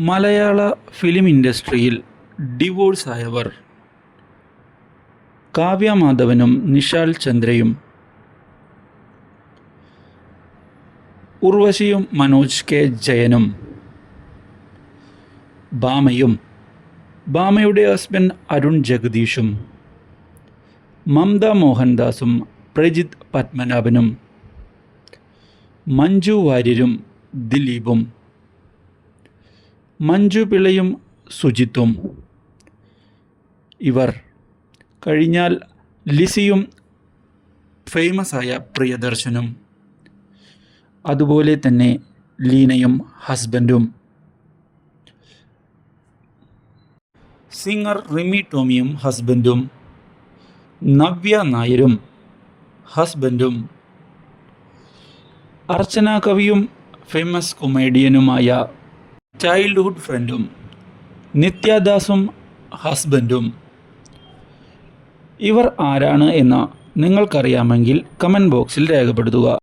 മലയാള film ഇൻഡസ്ട്രിയിൽ divorce ആയവർ. കാവ്യ മാധവനും നിഷാൽ ചന്ദ്രയും. ഉർവശിയും മനോജ് കെ ജയനും. ബാമയും ബാമയുടെ ഹസ്ബൻഡ് അരുൺ ജഗദീഷും. മമത മോഹൻദാസും പ്രജിത് പത്മനാഭനും. മഞ്ജു വാര്യരും ദിലീപും. മഞ്ജു പിള്ളയും സുജിത്തും. ഇവർ കഴിഞ്ഞാൽ ലിസിയും ഫേമസായ പ്രിയദർശനും. അതുപോലെ തന്നെ ലീനയും ഹസ്ബൻഡും. സിംഗർ റിമി ടോമിയും ഹസ്ബൻഡും. നവ്യ നായരും ഹസ്ബൻഡും. അർച്ചന കവിയും ഫേമസ് കൊമേഡിയനുമായ ചൈൽഡ്ഹുഡ് ഫ്രണ്ടും നിത്യദാസും ഹസ്ബൻഡും ഇവർ ആരാണ് എന്ന് നിങ്ങൾക്കറിയാമെങ്കിൽ കമന്റ് ബോക്സിൽ രേഖപ്പെടുത്തുക.